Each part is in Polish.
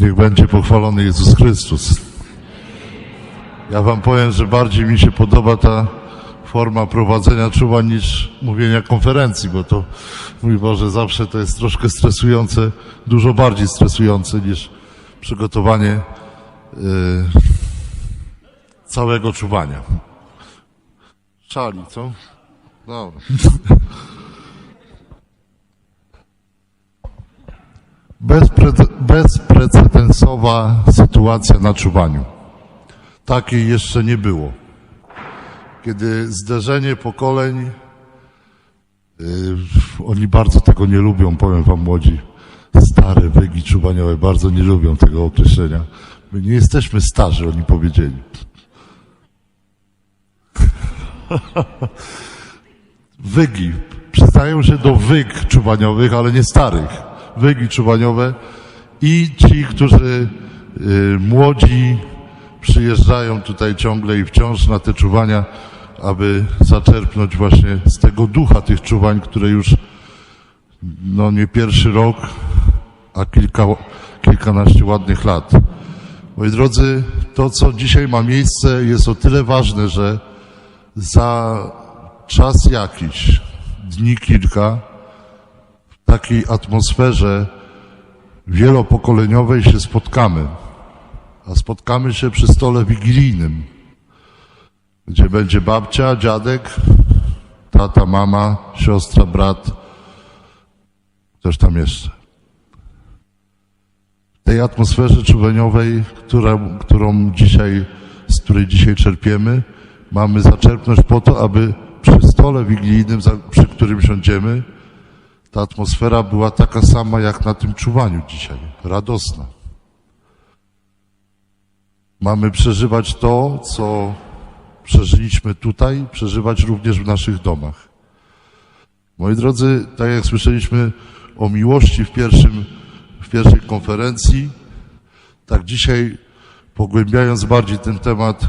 Niech będzie pochwalony Jezus Chrystus. Ja wam powiem, że bardziej mi się podoba ta forma prowadzenia czuwań niż mówienia konferencji, bo to, mój Boże, zawsze to jest troszkę stresujące, dużo bardziej stresujące niż przygotowanie y, całego czuwania. Szali, co? Dobra. bezprecedensowa sytuacja na czuwaniu. Takiej jeszcze nie było. Kiedy zderzenie pokoleń, yy, oni bardzo tego nie lubią, powiem wam młodzi, stare wygi czuwaniowe bardzo nie lubią tego określenia. My nie jesteśmy starzy, oni powiedzieli. Wygi. Przystają się do wyg czuwaniowych, ale nie starych. Wygi czuwaniowe i ci, którzy y, młodzi przyjeżdżają tutaj ciągle i wciąż na te czuwania, aby zaczerpnąć właśnie z tego ducha tych czuwań, które już no nie pierwszy rok, a kilka, kilkanaście ładnych lat. Moi drodzy, to co dzisiaj ma miejsce jest o tyle ważne, że za czas jakiś, dni kilka, takiej atmosferze wielopokoleniowej się spotkamy. A spotkamy się przy stole wigilijnym, gdzie będzie babcia, dziadek, tata, mama, siostra, brat, ktoś tam jeszcze. W tej atmosferze czuwaniowej, która, którą dzisiaj, z której dzisiaj czerpiemy, mamy zaczerpnąć po to, aby przy stole wigilijnym, przy którym siądziemy, ta atmosfera była taka sama jak na tym czuwaniu dzisiaj, radosna. Mamy przeżywać to, co przeżyliśmy tutaj, przeżywać również w naszych domach. Moi drodzy, tak jak słyszeliśmy o miłości w, pierwszym, w pierwszej konferencji, tak dzisiaj pogłębiając bardziej ten temat,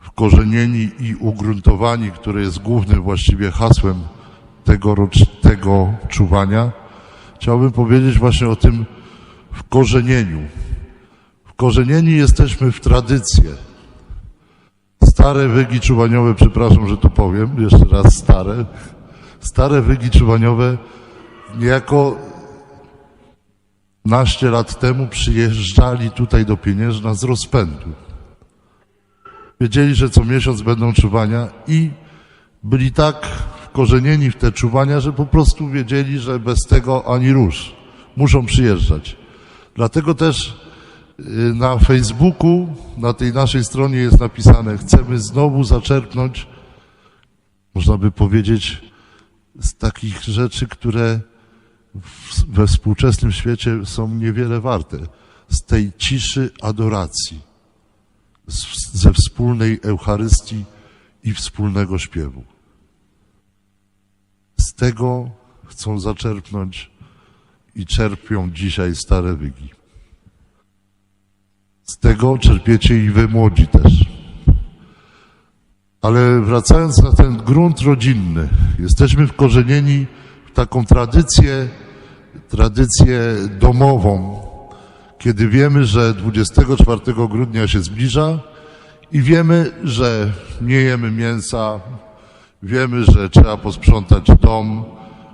wkorzenieni i ugruntowani, które jest głównym właściwie hasłem tego, tego czuwania, chciałbym powiedzieć właśnie o tym wkorzenieniu. Wkorzenieni jesteśmy w tradycję. Stare wygi czuwaniowe, przepraszam, że to powiem, jeszcze raz stare, stare wygi czuwaniowe niejako naście lat temu przyjeżdżali tutaj do Pieniężna z rozpędu. Wiedzieli, że co miesiąc będą czuwania i byli tak wkorzenieni w te czuwania, że po prostu wiedzieli, że bez tego ani rusz. Muszą przyjeżdżać. Dlatego też y, na Facebooku, na tej naszej stronie jest napisane, chcemy znowu zaczerpnąć, można by powiedzieć, z takich rzeczy, które we współczesnym świecie są niewiele warte. Z tej ciszy adoracji, ze wspólnej Eucharystii i wspólnego śpiewu. Z tego chcą zaczerpnąć i czerpią dzisiaj stare wygi. Z tego czerpiecie i wy młodzi też. Ale wracając na ten grunt rodzinny, jesteśmy wkorzenieni w taką tradycję, tradycję domową, kiedy wiemy, że 24 grudnia się zbliża i wiemy, że nie jemy mięsa, wiemy, że trzeba posprzątać dom,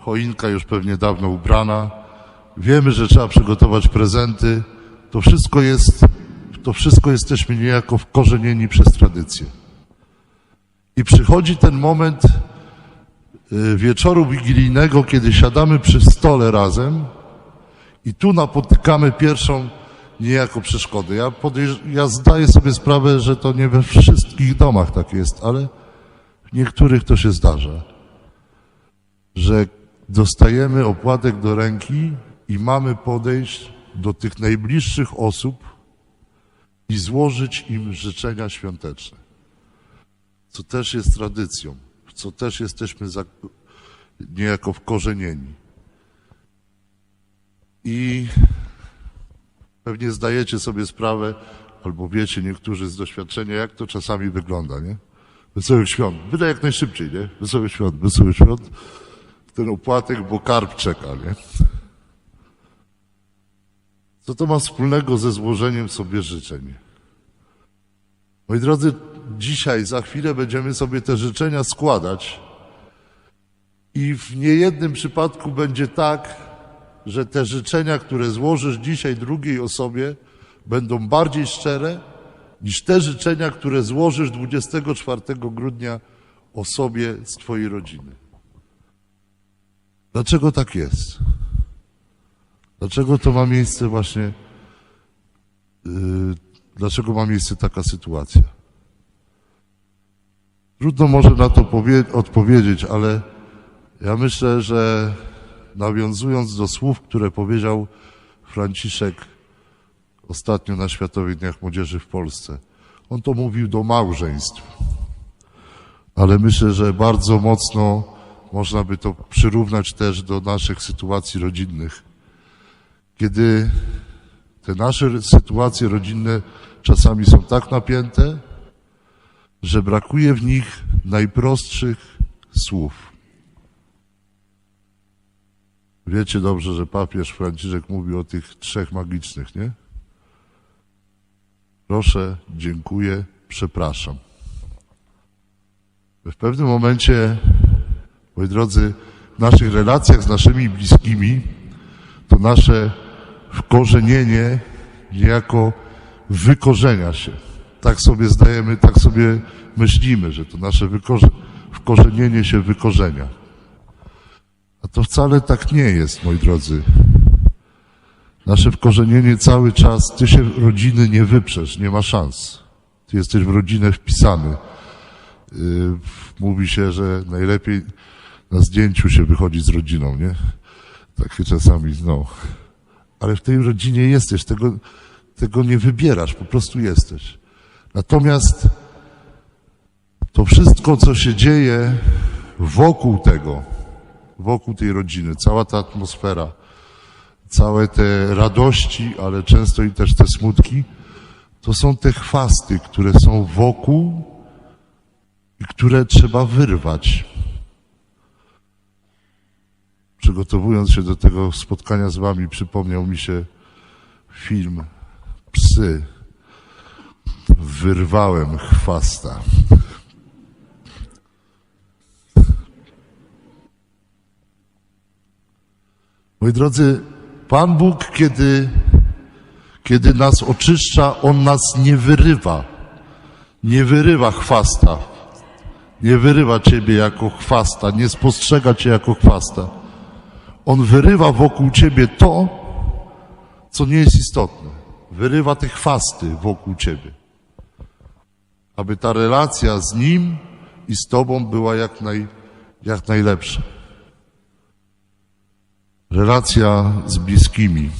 choinka już pewnie dawno ubrana, wiemy, że trzeba przygotować prezenty. To wszystko jest, to wszystko jesteśmy niejako wkorzenieni przez tradycję. I przychodzi ten moment y, wieczoru wigilijnego, kiedy siadamy przy stole razem i tu napotykamy pierwszą niejako przeszkodę. Ja, ja zdaję sobie sprawę, że to nie we wszystkich domach tak jest, ale niektórych to się zdarza, że dostajemy opłatek do ręki i mamy podejść do tych najbliższych osób i złożyć im życzenia świąteczne co też jest tradycją, w co też jesteśmy niejako wkorzenieni. I pewnie zdajecie sobie sprawę, albo wiecie niektórzy z doświadczenia, jak to czasami wygląda, nie? Wesołych świąt. Byle jak najszybciej, nie? Wesołych świąt, wesołych świąt. Ten opłatek, bo karp czeka, nie? Co to ma wspólnego ze złożeniem sobie życzeń? Moi drodzy, dzisiaj, za chwilę będziemy sobie te życzenia składać i w niejednym przypadku będzie tak, że te życzenia, które złożysz dzisiaj drugiej osobie, będą bardziej szczere niż te życzenia, które złożysz 24 grudnia osobie z Twojej rodziny. Dlaczego tak jest? Dlaczego to ma miejsce właśnie? Yy, dlaczego ma miejsce taka sytuacja? Trudno może na to powie- odpowiedzieć, ale ja myślę, że nawiązując do słów, które powiedział Franciszek ostatnio na Światowych Dniach Młodzieży w Polsce, on to mówił do małżeństw, ale myślę, że bardzo mocno można by to przyrównać też do naszych sytuacji rodzinnych. Kiedy te nasze sytuacje rodzinne czasami są tak napięte, że brakuje w nich najprostszych słów. Wiecie dobrze, że papież Franciszek mówi o tych trzech magicznych, nie? Proszę, dziękuję, przepraszam. W pewnym momencie, moi drodzy, w naszych relacjach z naszymi bliskimi, to nasze wkorzenienie niejako wykorzenia się. Tak sobie zdajemy, tak sobie myślimy, że to nasze wkorzenienie się wykorzenia. A to wcale tak nie jest, moi drodzy. Nasze wkorzenienie cały czas, ty się rodziny nie wyprzesz, nie ma szans. Ty jesteś w rodzinę wpisany. Yy, mówi się, że najlepiej na zdjęciu się wychodzi z rodziną, nie? Takie czasami, no. Ale w tej rodzinie jesteś, tego, tego nie wybierasz, po prostu jesteś. Natomiast to wszystko, co się dzieje wokół tego, wokół tej rodziny, cała ta atmosfera, całe te radości, ale często i też te smutki, to są te chwasty, które są wokół i które trzeba wyrwać. Przygotowując się do tego spotkania z Wami, przypomniał mi się film Psy. Wyrwałem chwasta. Moi drodzy, Pan Bóg, kiedy, kiedy nas oczyszcza, On nas nie wyrywa. Nie wyrywa chwasta. Nie wyrywa Ciebie jako chwasta. Nie spostrzega Cię jako chwasta. On wyrywa wokół Ciebie to, co nie jest istotne. Wyrywa te chwasty wokół Ciebie. Aby ta relacja z Nim i z Tobą była jak, naj, jak najlepsza. Relacja z bliskimi.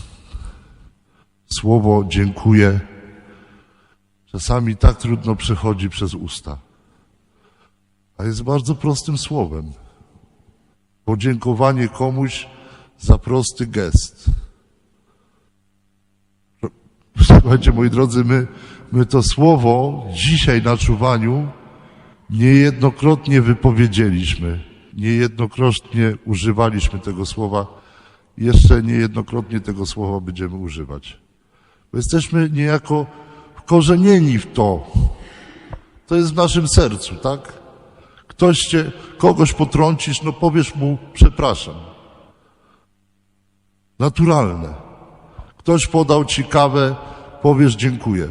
Słowo dziękuję czasami tak trudno przechodzi przez usta, a jest bardzo prostym słowem. Podziękowanie komuś za prosty gest. Słuchajcie, moi drodzy, my, my to słowo dzisiaj na czuwaniu niejednokrotnie wypowiedzieliśmy, niejednokrotnie używaliśmy tego słowa jeszcze niejednokrotnie tego słowa będziemy używać. Bo jesteśmy niejako wkorzenieni w to. To jest w naszym sercu, tak? Ktoś cię, kogoś potrącisz, no powiesz mu przepraszam. Naturalne. Ktoś podał ci kawę, powiesz dziękuję.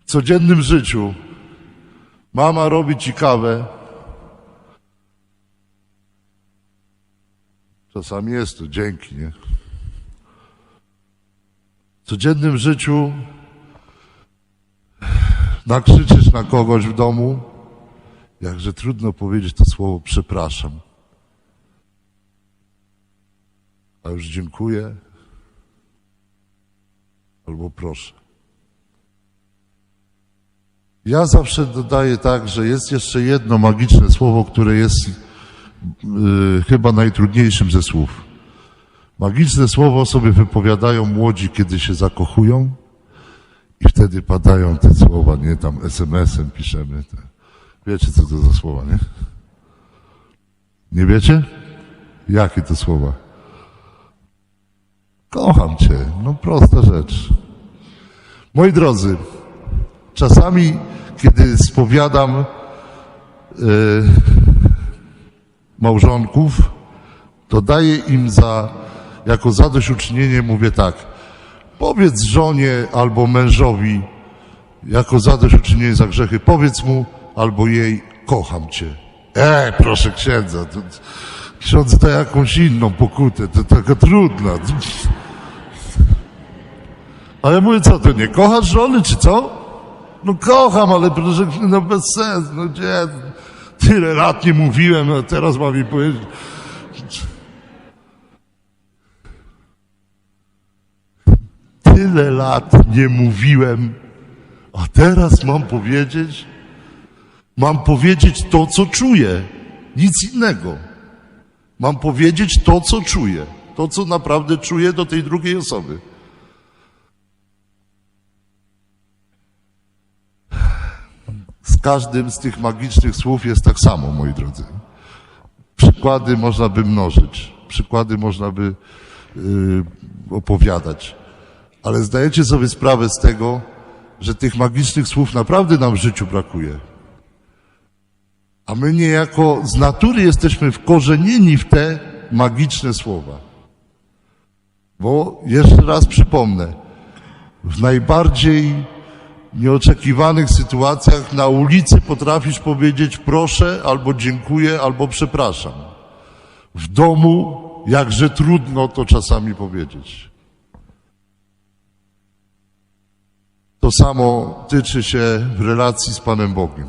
W codziennym życiu mama robi ci kawę, Czasami jest to dzięki, nie? W codziennym życiu nakrzyczysz na kogoś w domu, jakże trudno powiedzieć to słowo przepraszam. A już dziękuję albo proszę. Ja zawsze dodaję tak, że jest jeszcze jedno magiczne słowo, które jest chyba najtrudniejszym ze słów. Magiczne słowo sobie wypowiadają młodzi, kiedy się zakochują i wtedy padają te słowa, nie? Tam SMS-em piszemy. Te. Wiecie, co to za słowa, nie? Nie wiecie? Jakie to słowa? Kocham cię. No prosta rzecz. Moi drodzy, czasami, kiedy spowiadam e, małżonków, to daję im za, jako zadośćuczynienie, mówię tak, powiedz żonie albo mężowi, jako zadośćuczynienie za grzechy, powiedz mu albo jej, kocham cię. E, proszę księdza, to, ksiądz da jakąś inną pokutę, to taka trudna. Ale mówię, co ty, nie kochasz żony, czy co? No kocham, ale proszę, no bez sensu, no gdzie, tyle lat nie mówiłem, a teraz mam mi powiedzieć. Tyle lat nie mówiłem, a teraz mam powiedzieć, mam powiedzieć to, co czuję, nic innego. Mam powiedzieć to, co czuję, to, co naprawdę czuję do tej drugiej osoby. Każdym z tych magicznych słów jest tak samo, moi drodzy. Przykłady można by mnożyć, przykłady można by yy, opowiadać, ale zdajecie sobie sprawę z tego, że tych magicznych słów naprawdę nam w życiu brakuje. A my niejako z natury jesteśmy wkorzenieni w te magiczne słowa. Bo jeszcze raz przypomnę, w najbardziej nieoczekiwanych sytuacjach na ulicy potrafisz powiedzieć proszę, albo dziękuję, albo przepraszam. W domu jakże trudno to czasami powiedzieć. To samo tyczy się w relacji z Panem Bogiem.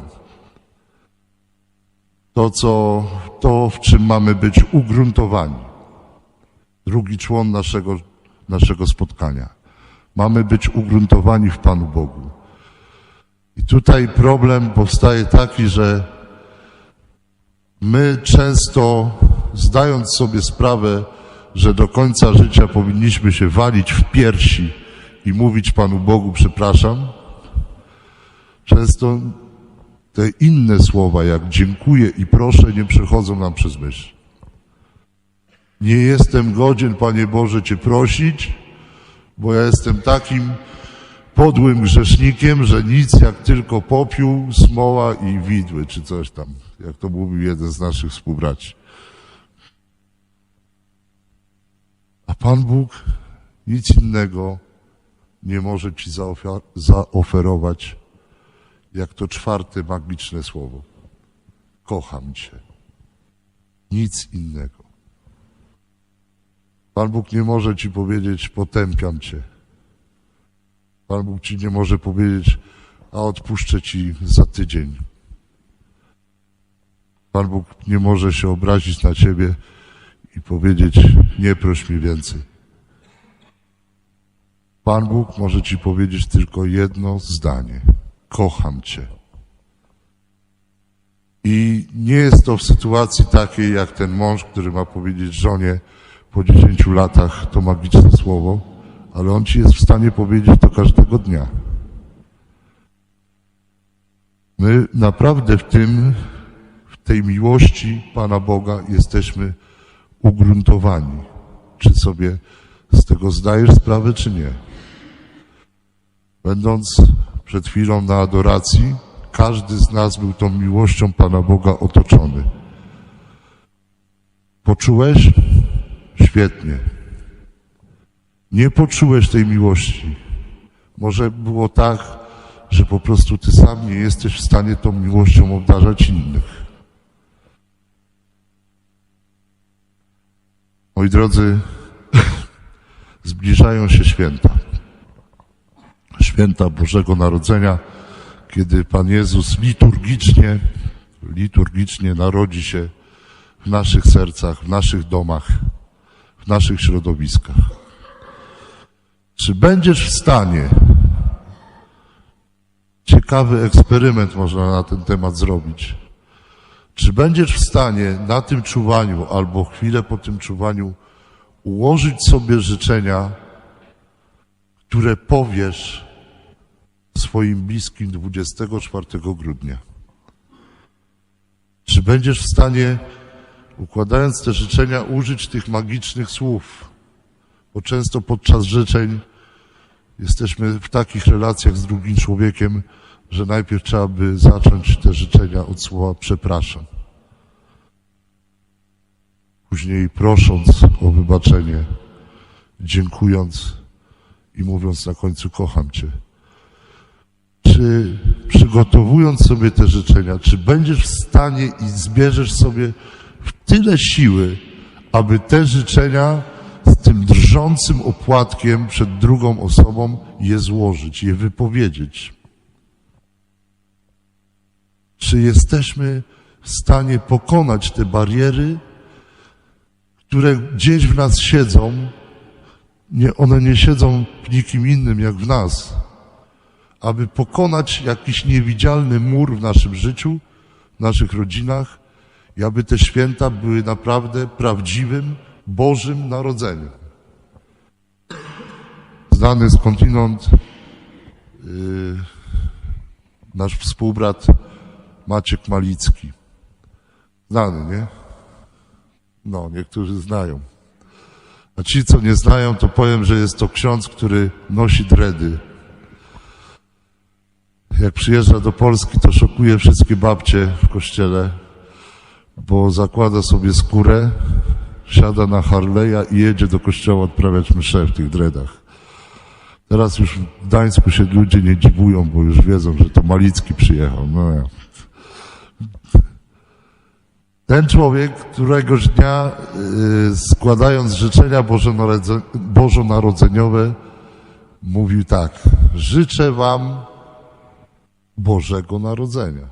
To, co, to w czym mamy być ugruntowani. Drugi człon naszego, naszego spotkania. Mamy być ugruntowani w Panu Bogu. I tutaj problem powstaje taki, że my często, zdając sobie sprawę, że do końca życia powinniśmy się walić w piersi i mówić Panu Bogu, przepraszam, często te inne słowa, jak dziękuję i proszę, nie przechodzą nam przez myśl. Nie jestem godzien, Panie Boże, Cię prosić, bo ja jestem takim podłym grzesznikiem, że nic jak tylko popiół, smoła i widły, czy coś tam, jak to mówił jeden z naszych współbraci. A Pan Bóg nic innego nie może ci zaoferować, jak to czwarte magiczne słowo. Kocham Cię. Nic innego. Pan Bóg nie może ci powiedzieć, potępiam Cię. Pan Bóg ci nie może powiedzieć, a odpuszczę ci za tydzień. Pan Bóg nie może się obrazić na ciebie i powiedzieć, nie proś mi więcej. Pan Bóg może ci powiedzieć tylko jedno zdanie. Kocham cię. I nie jest to w sytuacji takiej, jak ten mąż, który ma powiedzieć żonie po 10 latach to magiczne słowo, ale on ci jest w stanie powiedzieć to każdego dnia. My naprawdę w tym, w tej miłości Pana Boga jesteśmy ugruntowani. Czy sobie z tego zdajesz sprawę, czy nie? Będąc przed chwilą na adoracji, każdy z nas był tą miłością Pana Boga otoczony. Poczułeś? Świetnie. Nie poczułeś tej miłości. Może było tak, że po prostu ty sam nie jesteś w stanie tą miłością obdarzać innych. Moi drodzy, zbliżają się święta. Święta Bożego Narodzenia, kiedy Pan Jezus liturgicznie, liturgicznie narodzi się w naszych sercach, w naszych domach, w naszych środowiskach. Czy będziesz w stanie, ciekawy eksperyment można na ten temat zrobić, czy będziesz w stanie na tym czuwaniu albo chwilę po tym czuwaniu ułożyć sobie życzenia, które powiesz swoim bliskim 24 grudnia? Czy będziesz w stanie, układając te życzenia, użyć tych magicznych słów? Bo często podczas życzeń jesteśmy w takich relacjach z drugim człowiekiem, że najpierw trzeba by zacząć te życzenia od słowa przepraszam. Później prosząc o wybaczenie, dziękując i mówiąc na końcu kocham Cię. Czy przygotowując sobie te życzenia, czy będziesz w stanie i zbierzesz sobie w tyle siły, aby te życzenia z tym drżącym opłatkiem przed drugą osobą je złożyć, je wypowiedzieć? Czy jesteśmy w stanie pokonać te bariery, które gdzieś w nas siedzą? Nie, one nie siedzą w nikim innym jak w nas. Aby pokonać jakiś niewidzialny mur w naszym życiu, w naszych rodzinach i aby te święta były naprawdę prawdziwym Bożym Narodzeniem. Znany skądinąd yy, nasz współbrat Maciek Malicki. Znany, nie? No, niektórzy znają. A ci, co nie znają, to powiem, że jest to ksiądz, który nosi dredy. Jak przyjeżdża do Polski, to szokuje wszystkie babcie w kościele, bo zakłada sobie skórę, siada na Harleja i jedzie do kościoła odprawiać mszę w tych dredach. Teraz już w Gdańsku się ludzie nie dziwują, bo już wiedzą, że to Malicki przyjechał. No ja. Ten człowiek, któregoś dnia y, składając życzenia bożonarodze- bożonarodzeniowe, mówił tak: Życzę Wam Bożego Narodzenia.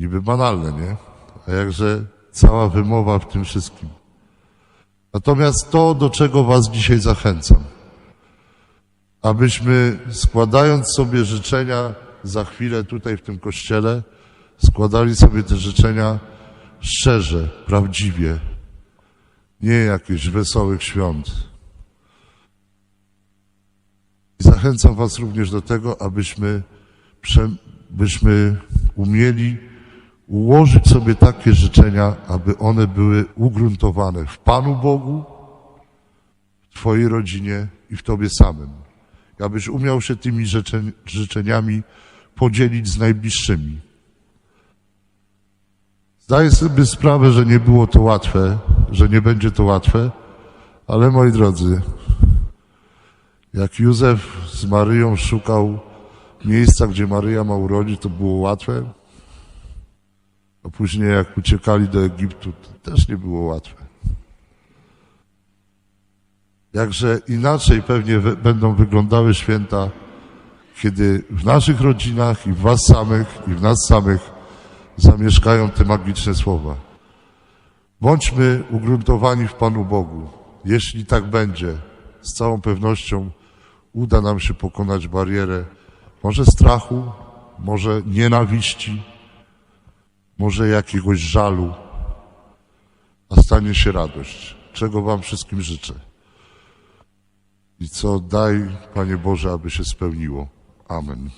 Niby banalne, nie? A jakże cała wymowa w tym wszystkim. Natomiast to, do czego Was dzisiaj zachęcam, abyśmy składając sobie życzenia za chwilę tutaj w tym kościele, składali sobie te życzenia szczerze, prawdziwie, nie jakichś wesołych świąt. I zachęcam Was również do tego, abyśmy byśmy umieli ułożyć sobie takie życzenia, aby one były ugruntowane w Panu Bogu, w Twojej rodzinie i w Tobie samym. Abyś umiał się tymi życzeniami podzielić z najbliższymi. Zdaję sobie sprawę, że nie było to łatwe, że nie będzie to łatwe, ale moi drodzy, jak Józef z Maryją szukał miejsca, gdzie Maryja ma urodzić, to było łatwe. A później jak uciekali do Egiptu, to też nie było łatwe. Jakże inaczej pewnie będą wyglądały święta, kiedy w naszych rodzinach i w was samych i w nas samych zamieszkają te magiczne słowa. Bądźmy ugruntowani w Panu Bogu. Jeśli tak będzie, z całą pewnością uda nam się pokonać barierę może strachu, może nienawiści, może jakiegoś żalu, a stanie się radość, czego Wam wszystkim życzę. I co daj, Panie Boże, aby się spełniło. Amen.